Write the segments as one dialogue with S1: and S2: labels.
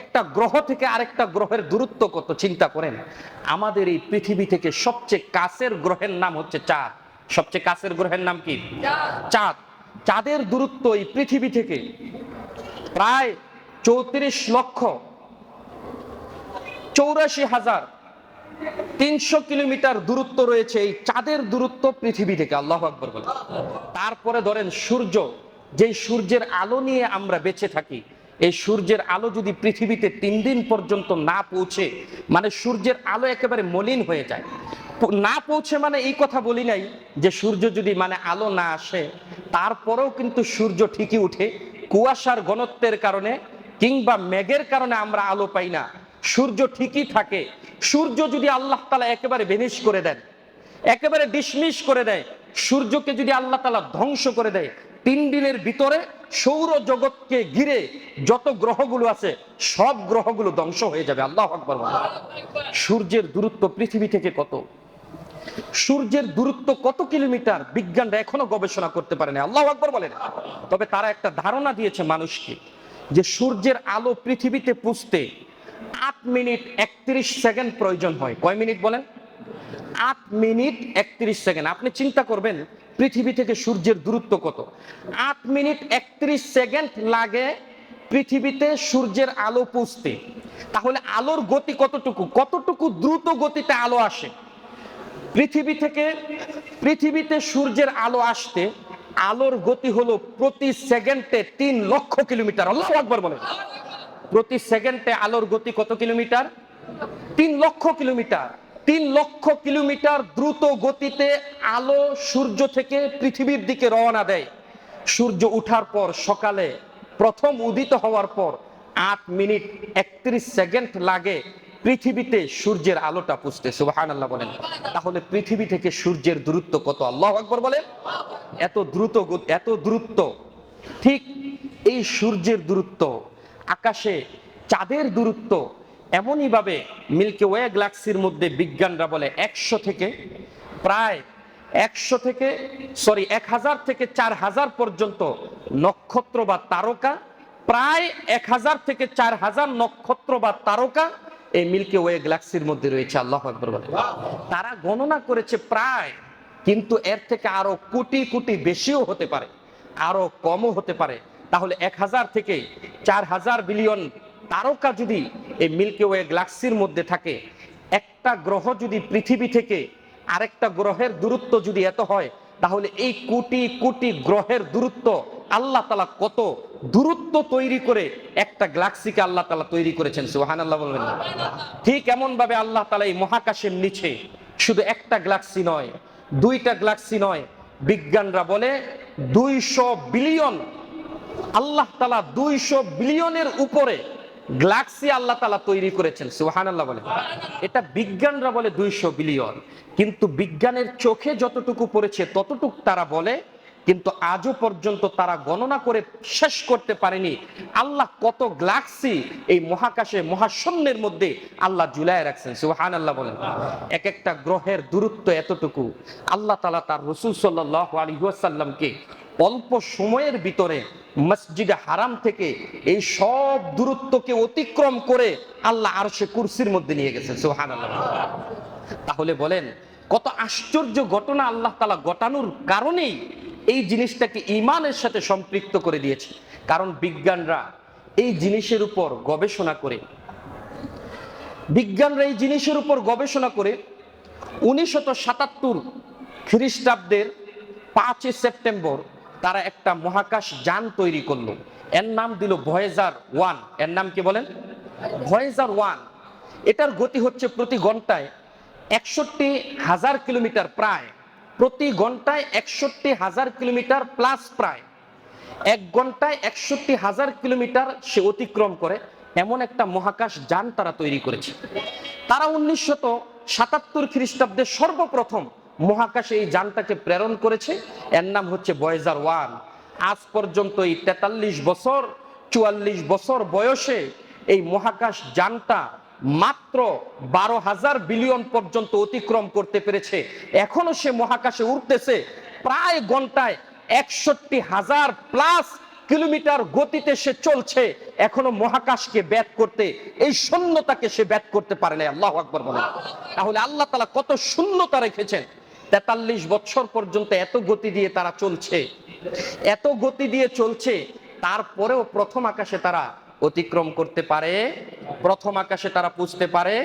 S1: একটা গ্রহ থেকে আরেকটা গ্রহের দূরত্ব কত চিন্তা করেন। আমাদের এই পৃথিবী থেকে সবচেয়ে কাছের গ্রহের নাম হচ্ছে চাঁদ। সবচেয়ে কাছের গ্রহের নাম কি? চাঁদ। চাঁদের দূরত্ব এই পৃথিবী থেকে প্রায় চৌত্রিশ লক্ষ চৌরাশি হাজার তিনশো কিলোমিটার দূরত্ব রয়েছে এই চাঁদের দূরত্ব পৃথিবী থেকে, আল্লাহ আকবর বলে তারপরে ধরেন সূর্য, যেই সূর্যের আলো নিয়ে আমরা বেঁচে থাকি এই সূর্যের আলো যদি পৃথিবীতে তিন দিন পর্যন্ত না পৌঁছে মানে সূর্যের আলো একেবারে মলিন হয়ে যায়। না পৌঁছে মানে এই কথা বলি নাই যে সূর্য যদি মানে আলো না আসে, তারপরেও কিন্তু সূর্য ঠিকই উঠে। কুয়াশার ঘনত্বের কারণে কিংবা মেঘের কারণে আমরা আলো পাই না। সূর্য ঠিকই থাকে। সূর্য যদি আল্লাহ তালা একেবারে ভেনিশ করে দেন, একেবারে ডিসমিস করে দেয়, সূর্যকে যদি আল্লাহ তালা ধ্বংস করে দেয় তিন দিনের ভিতরে সৌর জগৎকে ঘিরে যত গ্রহগুলো আছে, সব গ্রহগুলো ধ্বংস হয়ে যাবে। আল্লাহ আকবর সূর্যের দূরত্ব পৃথিবী থেকে কত? সূর্যের দূরত্ব কত কিলোমিটার? বিজ্ঞানরা এখনও গবেষণা করতে পারেনি আল্লাহ আকবর বলেন। তবে তারা একটা ধারণা দিয়েছে মানুষকে যে সূর্যের আলো পৃথিবীতে পুষতে আট মিনিট একত্রিশ সেকেন্ড প্রয়োজন হয়। কয় মিনিট বলেন? আট মিনিট একত্রিশ সেকেন্ড। আপনি চিন্তা করবেন, পৃথিবী থেকে সূর্যের দূরত্ব কত? আট মিনিট একত্রিশ সেকেন্ড লাগে পৃথিবীতে সূর্যের আলো পুষতে তাহলে আলোর গতি কতটুকু? কতটুকু দ্রুত গতিতে আলো আসে? পৃথিবী থেকে, পৃথিবীতে সূর্যের আলো আসতে আলোর গতি হলো প্রতি সেকেন্ডে তিন লক্ষ কিলোমিটার। আল্লাহ আকবর বলেন। প্রতি সেকেন্ডে আলোর গতি কত কিলোমিটার? তিন লক্ষ কিলোমিটার। তিন লক্ষ কিলোমিটার দ্রুত গতিতে আলো সূর্য থেকে পৃথিবীর দিকে রওনা দেয়। সূর্য উঠার পর সকালে প্রথম উদিত হওয়ার পর আট মিনিট একত্রিশ সেকেন্ড লাগে পৃথিবীতে সূর্যের আলোটা পুষতে সুবাহান আল্লাহ বলেন। তাহলে পৃথিবী থেকে সূর্যের দূরত্ব কত? আল্লাহ আকবর বলেন। এত দ্রুত এত দূরত্ব ঠিক এই সূর্যের দূরত্ব, আকাশে চাঁদের দূরত্ব এমনই ভাবে মিল্কি ওয়ে গ্যালাক্সির মধ্যে বিজ্ঞানরা বলে একশো থেকে প্রায় একশো থেকে সরি এক হাজার থেকে চার হাজার পর্যন্ত নক্ষত্র বা তারকা, প্রায় এক হাজার থেকে চার হাজার নক্ষত্র বা তারকা এই মিল্কি ওয়ে গ্যালাক্সির মধ্যে রয়েছে, আল্লাহ বলে। তারা গণনা করেছে প্রায়, কিন্তু এর থেকে আরও কোটি কোটি বেশিও হতে পারে, আরও কমও হতে পারে। তাহলে এক হাজার থেকে চার হাজার বিলিয়ন তারকা যদি এই মিল্কি ওয়ে গ্যালাক্সির মধ্যে থাকে, একটা গ্রহ যদি পৃথিবী থেকে আরেকটা গ্রহের দূরত্ব যদি এত হয়, তাহলে এই কোটি কোটি গ্রহের দূরত্ব আল্লাহ তালা কত দূরত্ব তৈরি করে একটা গ্যালাক্সিকে আল্লাহ তালা তৈরি করেছেন সুহান আল্লাহ বলবেন ঠিক এমন ভাবে আল্লাহ তালা এই মহাকাশের নিচে শুধু একটা গ্যালাক্সি নয়, দুইটা গ্যালাক্সি নয়, বিজ্ঞানরা বলে দুইশো বিলিয়ন, আল্লাহ তালা দুইশো বিলিয়নের উপরে গ্যালাক্সি আল্লাহ তালা তৈরি করেছেন সুহান আল্লাহ বলে। এটা বিজ্ঞানরা বলে দুইশো বিলিয়ন। কিন্তু বিজ্ঞানের চোখে যতটুকু পড়েছে ততটুকু তারা বলে, কিন্তু আজও পর্যন্ত তারা গণনা করে শেষ করতে পারেনি আল্লাহ কত গ্লাক্সি এই মহাকাশে, মহাশূন্যের মধ্যে আল্লাহ জুলাই রাখছেন সুহান আল্লাহ বলেন। এক একটা গ্রহের দূরত্ব এতটুকু। আল্লাহ তালা তার রসুল সাল্লাহ আলী সাল্লামকে অল্প সময়ের ভিতরে মসজিদে হারাম থেকে এই সব দূরত্বকে অতিক্রম করে আল্লাহ আর সে কুরসির মধ্যে নিয়ে গেছে সোহান তাহলে বলেন, কত আশ্চর্য ঘটনা আল্লাহ তালা ঘটানোর কারণেই এই জিনিসটাকে ইমানের সাথে সম্পৃক্ত করে দিয়েছে। কারণ বিজ্ঞানরা এই জিনিসের উপর গবেষণা করে, বিজ্ঞানরা এই জিনিসের উপর গবেষণা করে উনিশশত সাতাত্তর খ্রিস্টাব্দের পাঁচই সেপ্টেম্বর তারা একটা মহাকাশ যান তৈরি করল। এর নাম দিল ভয়েজার ওয়ান। এর নাম কি বলেন? Voyager one. এটার গতি হচ্ছে প্রতি ঘন্টায় একষট্টি হাজার কিলোমিটার প্রায়। প্রতি ঘন্টায় একষট্টি হাজার কিলোমিটার প্লাস প্রায়। এক ঘন্টায় একষট্টি হাজার কিলোমিটার সে অতিক্রম করে। এমন একটা মহাকাশ যান তারা তৈরি করেছে। তারা উনিশশত সাতাত্তর খ্রিস্টাব্দে সর্বপ্রথম মহাকাশে এই যানটাকে প্রেরণ করেছে। এর নাম হচ্ছে বয়েজার ওয়ান আজ পর্যন্ত এই তেতাল্লিশ বছর, চুয়াল্লিশ বছর বয়সে এই মহাকাশ যানটা মাত্র বারো হাজার বিলিয়ন পর্যন্ত অতিক্রম করতে পেরেছে। এখনও সে মহাকাশে উঠতেছে প্রায় ঘন্টায় একষট্টি হাজার প্লাস কিলোমিটার গতিতে সে চলছে। এখনও মহাকাশকে ব্যাট করতে, এই শূন্যতাকে সে ব্যাট করতে পারে না আল্লাহ আকবর বলেন। তাহলে আল্লাহ তালা কত শূন্যতা রেখেছেন? তেতাল্লিশ বছর পর্যন্ত এত গতি দিয়ে তারা চলছে। এত গতি দিয়ে চলছে, তারপরেও প্রথম আকাশে তারা অতিক্রম করতে পারে, প্রথম আকাশে তারা পুজতে পারে।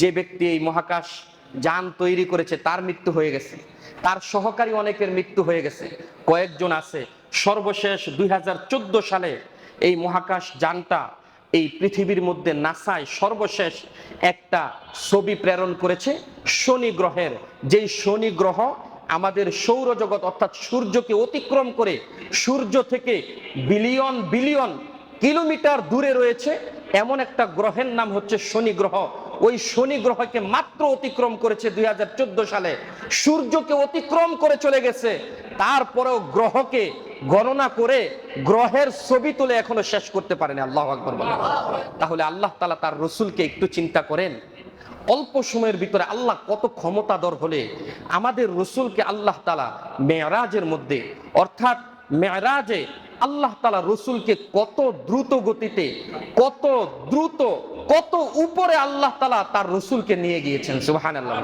S1: যে ব্যক্তি এই মহাকাশ যান তৈরি করেছে, তার মৃত্যু হয়ে গেছে। তার সহকারী অনেকের মৃত্যু হয়ে গেছে। কয়েকজন আছে। সর্বশেষ দুই হাজার চোদ্দ সালে এই মহাকাশ যানটা এই পৃথিবীর মধ্যে নাসায় সর্বশেষ একটা ছবি প্রেরণ করেছে শনি গ্রহের। যেই শনি গ্রহ আমাদের সৌরজগৎ অর্থাৎ সূর্যকে অতিক্রম করে সূর্য থেকে বিলিয়ন বিলিয়ন কিলোমিটার দূরে রয়েছে। এমন একটা গ্রহের নাম হচ্ছে শনি গ্রহ। ওই শনি গ্রহকে মাত্র অতিক্রম করেছে দুই হাজার চোদ্দ সালে। সূর্যকে অতিক্রম করে চলে গেছে। তারপরেও গ্রহকে গণনা করে গ্রহের ছবি তুলে এখনও শেষ করতে পারেনি। আল্লাহ আকবর তাহলে আল্লাহ তালা তার রসুলকে একটু চিন্তা করেন। অল্প সময়ের ভিতরে আল্লাহ কত ক্ষমতাধর হলে আমাদের রসুলকে আল্লাহ তালা মেয়রাজের মধ্যে, অর্থাৎ মেয়রাজে আল্লাহ তালা রসুলকে কত দ্রুত গতিতে, কত দ্রুত কত উপরে আল্লাহ তালা তার রসুলকে নিয়ে গিয়েছেন সুহান আল্লাহ